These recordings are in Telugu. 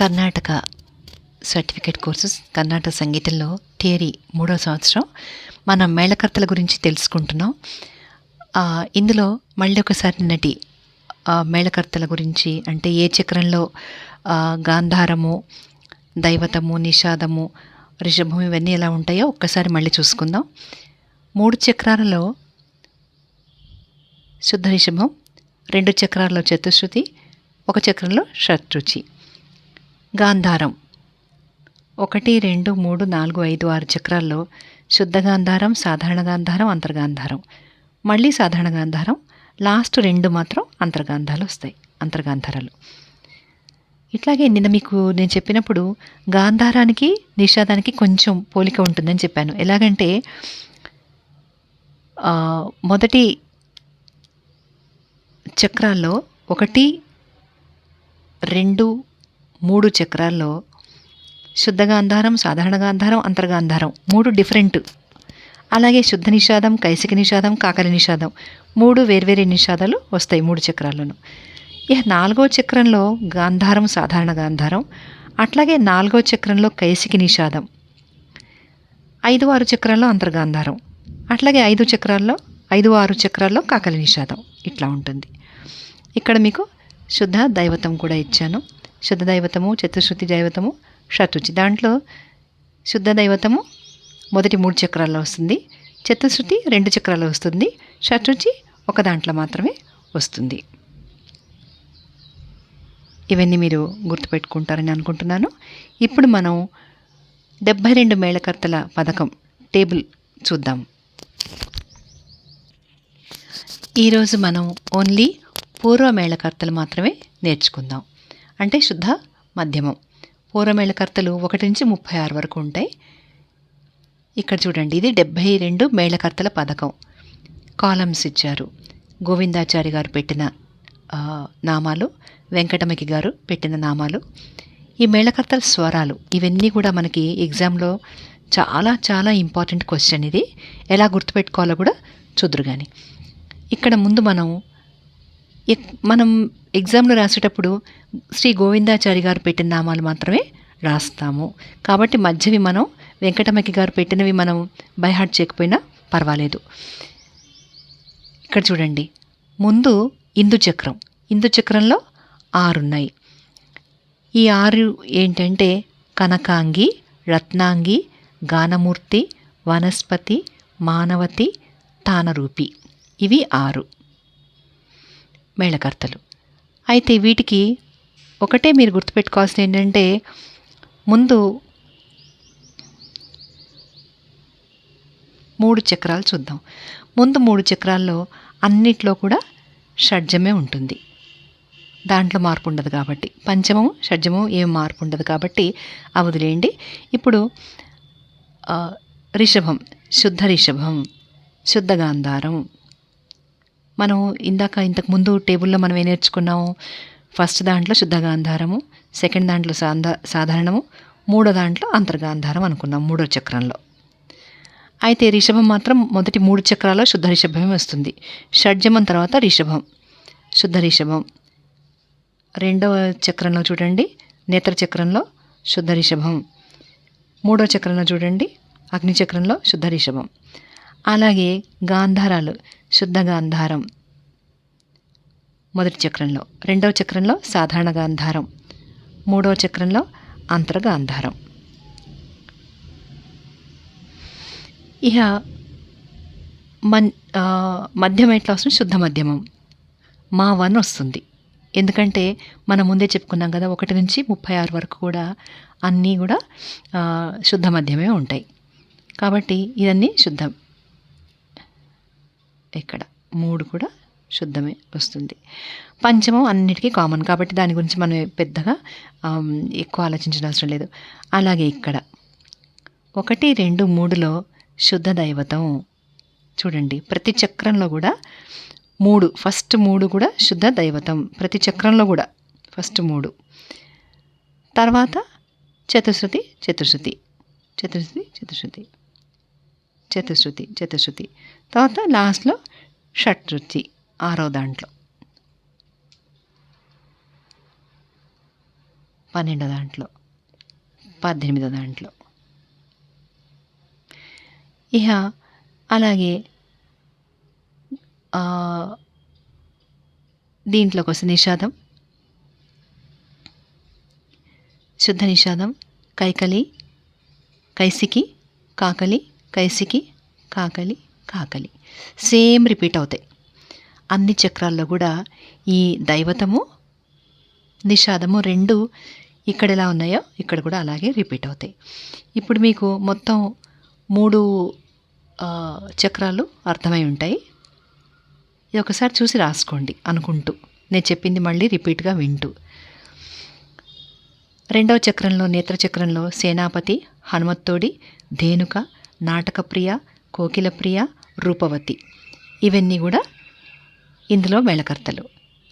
కర్ణాటక సర్టిఫికేట్ కోర్సెస్ కర్ణాటక సంగీతంలో థియరీ మూడో సంవత్సరం. మనం మేళకర్తల గురించి తెలుసుకుంటున్నాం. ఇందులో మళ్ళీ ఒకసారి నిన్నటి మేళకర్తల గురించి అంటే ఏ చక్రంలో గాంధారము దైవతము నిషాదము రిషభము ఇవన్నీ ఎలా ఉంటాయో ఒక్కసారి మళ్ళీ చూసుకుందాం. మూడు చక్రాలలో శుద్ధ రిషభం రెండు చక్రాల్లో చతుశ్రుతి ఒక చక్రంలో షట్రుచి. గాంధారం. ఒకటి రెండు మూడు నాలుగు ఐదు ఆరు చక్రాల్లో శుద్ధ గాంధారం సాధారణ గాంధారం అంతర్గాంధారం. మళ్ళీ సాధారణ గాంధారం లాస్ట్ రెండు మాత్రం అంతర్గాంధాలు వస్తాయి అంతర్గాంధారాలు. ఇట్లాగే నిన్న మీకు నేను చెప్పినప్పుడు గాంధారానికి నిషాదానికి కొంచెం పోలిక ఉంటుందని చెప్పాను. ఎలాగంటే మొదటి చక్రాల్లో ఒకటి రెండు మూడు చక్రాల్లో శుద్ధ గాంధారం సాధారణ గాంధారం అంతర్గాంధారం మూడు డిఫరెంట్. అలాగే శుద్ధ నిషాదం కైసిక నిషాదం కాకలి నిషాదం. మూడు వేర్వేరే నిషాదాలు వస్తాయి మూడు చక్రాల్లోనూ. ఇక నాలుగో చక్రంలో గాంధారం సాధారణ గాంధారం అట్లాగే నాలుగో చక్రంలో కైసికి నిషాదం. ఐదు ఆరు చక్రాల్లో అంతర్గాంధారం అట్లాగే ఐదు చక్రాల్లో ఐదు ఆరు చక్రాల్లో కాకలి నిషాదం. ఇట్లా ఉంటుంది. ఇక్కడ మీకు శుద్ధ దైవతం కూడా ఇచ్చాను. శుద్ధ దైవతము చతుశ్రుతి దైవతము షటుచి దాంట్లో శుద్ధ దైవతము మొదటి మూడు చక్రాల్లో వస్తుంది. చతుశ్రుతి రెండు చక్రాల్లో వస్తుంది. షటుచి ఒక దాంట్లో మాత్రమే వస్తుంది. ఇవన్నీ మీరు గుర్తుపెట్టుకుంటారని అనుకుంటున్నాను. ఇప్పుడు మనం డెబ్భై రెండు మేళకర్తల పథకం టేబుల్ చూద్దాం. ఈరోజు మనం ఓన్లీ పూర్వ మేళకర్తలు మాత్రమే నేర్చుకుందాం. అంటే శుద్ధ మధ్యమం. పూర్వమేళకర్తలు ఒకటి నుంచి ముప్పై ఆరు వరకు ఉంటాయి. ఇక్కడ చూడండి ఇది డెబ్భై రెండు మేళకర్తల పథకం. కాలమ్స్ ఇచ్చారు. గోవిందాచారి గారు పెట్టిన నామాలు వెంకటమకి గారు పెట్టిన నామాలు. ఈ మేళకర్తల స్వరాలు ఇవన్నీ కూడా మనకి ఎగ్జామ్లో చాలా చాలా ఇంపార్టెంట్ క్వశ్చన్ ఇది. ఎలా గుర్తుపెట్టుకోవాలో కూడా చూద్దరు కానీ ఇక్కడ ముందు మనం మనం ఎగ్జామ్లో రాసేటప్పుడు శ్రీ గోవిందాచారి గారు పెట్టిన నామాలు మాత్రమే రాస్తాము. కాబట్టి మధ్యవి మనం వెంకటమకి గారు పెట్టినవి మనం బైహార్ట్ చేయకపోయినా పర్వాలేదు. ఇక్కడ చూడండి. ముందు ఇందు చక్రం. ఇందు చక్రంలో ఆరున్నాయి. ఈ ఆరు ఏంటంటే కనకాంగి రత్నాంగి గానమూర్తి వనస్పతి మానవతి తానరూపి. ఇవి ఆరు. మేళకర్తలు. అయితే వీటికి ఒకటే మీరు గుర్తుపెట్టుకోవాల్సింది ఏంటంటే ముందు మూడు చక్రాలు చూద్దాం. ముందు మూడు చక్రాల్లో అన్నిట్లో కూడా షడ్జమే ఉంటుంది. దాంట్లో మార్పు ఉండదు కాబట్టి. పంచమం షడ్జము ఏం మార్పు ఉండదు కాబట్టి అవి ఇప్పుడు రిషభం శుద్ధ రిషభం శుద్ధ గాంధారం. మనం ఇందాక ఇంతకు ముందు టేబుల్లో మనం ఏం నేర్చుకున్నాము ఫస్ట్ దాంట్లో శుద్ధ గాంధారము సెకండ్ దాంట్లో సాంధ సాధారణము మూడో దాంట్లో అంతర్గాంధారం అనుకున్నాం మూడో చక్రంలో. అయితే రిషభం మాత్రం మొదటి మూడు చక్రాల్లో శుద్ధ రిషభమే వస్తుంది. షడ్జమం తర్వాత రిషభం. శుద్ధ రిషభం. రెండవ చక్రంలో చూడండి నేత్ర చక్రంలో శుద్ధ రిషభం. మూడో చక్రంలో చూడండి అగ్నిచక్రంలో శుద్ధ రిషభం. అలాగే గాంధారాలు శుద్ధ గాంధారం. మొదటి చక్రంలో రెండవ చక్రంలో సాధారణ గాంధారం. మూడవ చక్రంలో అంతర్గాంధారం ఇక మన్ ఆ, ఎట్లా వస్తుంది? శుద్ధ మధ్యమం. మా వన్ వస్తుంది. ఎందుకంటే మనం ముందే చెప్పుకున్నాం కదా ఒకటి నుంచి ముప్పై ఆరు వరకు కూడా అన్నీ కూడా శుద్ధ మధ్యమే ఉంటాయి. కాబట్టి ఇదన్నీ శుద్ధం. ఇక్కడ. మూడు కూడా శుద్ధమే వస్తుంది. పంచమం అన్నిటికీ కామన్ కాబట్టి దాని గురించి మనం పెద్దగా ఎక్కువ ఆలోచించిన అవసరం లేదు. అలాగే ఇక్కడ. ఒకటి రెండు మూడులో శుద్ధ దైవతం. చూడండి ప్రతి చక్రంలో కూడా మూడు ఫస్ట్ మూడు కూడా శుద్ధ దైవతం. ప్రతి చక్రంలో కూడా ఫస్ట్ మూడు. తర్వాత చతుశ్రుతి చతుశ్రుతి. చతుశ్రుతి చతుశ్రుతి. చతుశ్రుతి చతుశ్రుతి. తర్వాత లాస్ట్లో షట్రుచి ఆరో దాంట్లో. పన్నెండో దాంట్లో. పద్దెనిమిదో దాంట్లో. ఇహ అలాగే దీంట్లోకి వస్తే నిషాదం. శుద్ధ నిషాదం. కైకలి కైసికి కాకలి కైసికి కాకలి కాకలి. సేమ్ రిపీట్ అవుతాయి. అన్ని చక్రాల్లో కూడా ఈ దైవతము నిషాదము రెండు ఇక్కడ ఎలా ఉన్నాయో ఇక్కడ కూడా అలాగే రిపీట్ అవుతాయి. ఇప్పుడు మీకు మొత్తం మూడు చక్రాలు అర్థమై ఉంటాయి. ఇది ఒకసారి చూసి రాసుకోండి అనుకుంటూ. నేను చెప్పింది మళ్ళీ రిపీట్గా వింటూ. రెండవ చక్రంలో నేత్ర చక్రంలో సేనాపతి హనుమత్తోడి ధేనుక నాటకప్రియ కోకిలప్రియ రూపవతి. ఇవన్నీ కూడా ఇందులో మేళకర్తలు.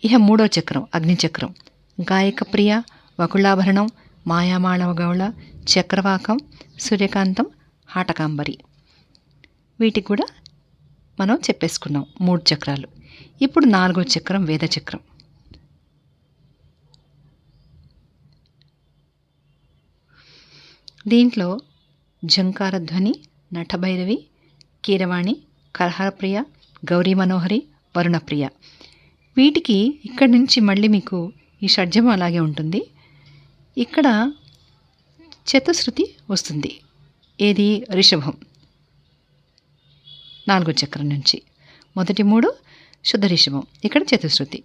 ఇహ మూడో చక్రం అగ్నిచక్రం. గాయకప్రియ వకుళాభరణం మాయామాళవ గౌళ చక్రవాకం సూర్యకాంతం హాటకాంబరి వీటికి కూడా మనం చెప్పేసుకున్నాం మూడు చక్రాలు. ఇప్పుడు నాలుగో చక్రం వేద చక్రం. దీంట్లో జంకారధ్వని నటభైరవి కీరవాణి కలహరప్రియ గౌరీ మనోహరి వరుణప్రియ. వీటికి ఇక్కడి నుంచి మళ్ళీ మీకు ఈ షడ్జం అలాగే ఉంటుంది. ఇక్కడ చతుశ్రుతి వస్తుంది. ఏది? రిషభం. నాలుగో చక్రం నుంచి. మొదటి మూడు శుద్ధ రిషభం. ఇక్కడ చతుశ్రుతి.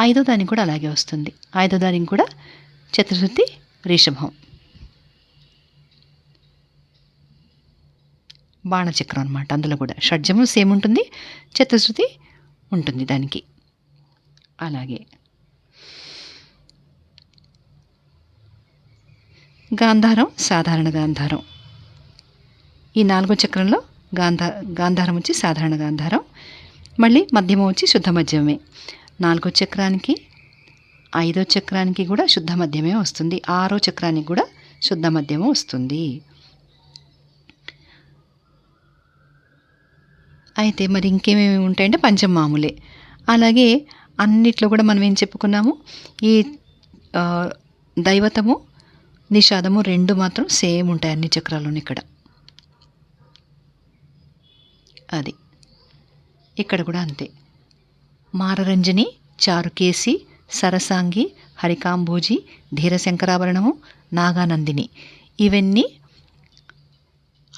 ఐదో దానికి కూడా అలాగే వస్తుంది. ఐదో దానికి కూడా చతుశ్రుతి రిషభం. బాణచక్రం అనమాట అందులో కూడా షడ్జము సేమ్ ఉంటుంది చతుశ్రుతి ఉంటుంది దానికి. అలాగే. గాంధారం సాధారణ గాంధారం. ఈ నాలుగో చక్రంలో గాంధా గాంధారం వచ్చి సాధారణ గాంధారం. మళ్ళీ మధ్యమం వచ్చి శుద్ధ మధ్యమే. నాలుగో చక్రానికి ఐదో చక్రానికి కూడా శుద్ధ మధ్యమే వస్తుంది. ఆరో చక్రానికి కూడా శుద్ధ మధ్యమే వస్తుంది. అయితే మరి ఇంకేమేమి ఉంటాయంటే పంచం మామూలే. అలాగే అన్నిట్లో కూడా మనం ఏం చెప్పుకున్నాము? ఈ దైవతము నిషాదము రెండు మాత్రం సేమ్ ఉంటాయి అన్ని చక్రాల్లోని ఇక్కడ. అది. ఇక్కడ కూడా అంతే. మారరంజని చారుకేసి సరసాంగి హరికాంబోజి ధీరశంకరాభరణము నాగానందిని. ఇవన్నీ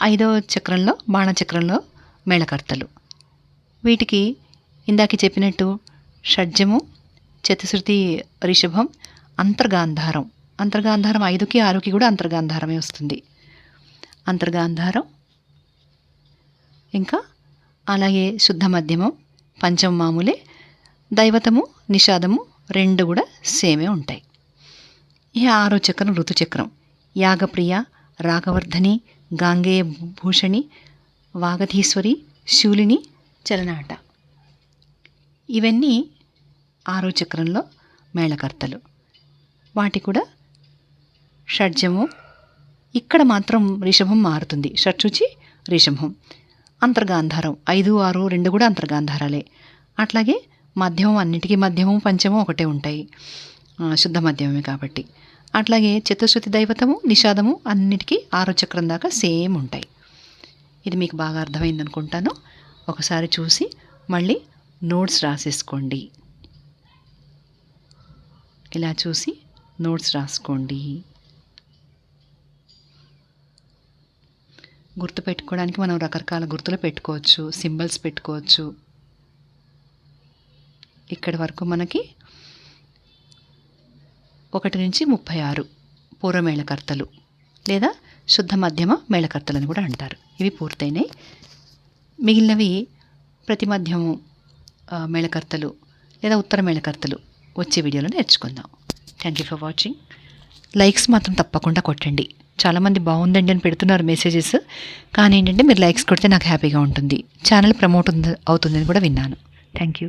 ఐదవ చక్రంలో బాణచక్రంలో మేళకర్తలు. వీటికి ఇందాక చెప్పినట్టు షడ్జము చతుశృతి రిషభం అంతర్గాంధారం. అంతర్గాంధారం ఐదుకి ఆరుకి కూడా అంతర్గాంధారమే వస్తుంది. అంతర్గాంధారం ఇంకా అలాగే శుద్ధ మధ్యమం పంచమ మామూలే దైవతము నిషాదము రెండు కూడా సేమే ఉంటాయి. ఈ ఆరో చక్రం ఋతుచక్రం. యాగప్రియ రాగవర్ధని గాంగేయ భూషణి వాగధీశ్వరి శూలిని చలనాట. ఇవన్నీ ఆరో చక్రంలో మేళకర్తలు. వాటి కూడా షడ్జము. ఇక్కడ మాత్రం రిషభం మారుతుంది. షడ్చుచి రిషభం. అంతర్గాంధారం. ఐదు ఆరు రెండు కూడా అంతర్గాంధారాలే. అట్లాగే మధ్యమం అన్నిటికీ మధ్యమం పంచమం ఒకటే ఉంటాయి. శుద్ధ మధ్యమమే కాబట్టి. అట్లాగే చతుశ్రుతి దైవతము నిషాదము అన్నిటికీ ఆరో చక్రం దాకా సేమ్ ఉంటాయి. ఇది మీకు బాగా అర్థమైంది అనుకుంటాను. ఒకసారి చూసి మళ్ళీ నోట్స్ రాసేసుకోండి. ఇలా చూసి నోట్స్ రాసుకోండి. గుర్తు పెట్టుకోవడానికి మనం రకరకాల గుర్తులు పెట్టుకోవచ్చు సింబల్స్ పెట్టుకోవచ్చు. ఇక్కడి వరకు మనకి ఒకటి నుంచి ముప్పై ఆరు పూర్వమేళకర్తలు లేదా శుద్ధ మధ్యమ మేళకర్తలు అని కూడా అంటారు. ఇవి పూర్తయినాయి. మిగిలినవి ప్రతి మధ్యము మేళకర్తలు లేదా ఉత్తర మేళకర్తలు వచ్చే వీడియోలో నేర్చుకుందాం. Thank you for watching likes మాత్రం తప్పకుండా కొట్టండి. చాలామంది బాగుందండి అని పెడుతున్నారు మెసేజెస్ కానీ ఏంటంటే మీరు లైక్స్ కొడితే నాకు హ్యాపీగా ఉంటుంది. ఛానల్ ప్రమోట్ అవుతుందని కూడా విన్నాను. Thank you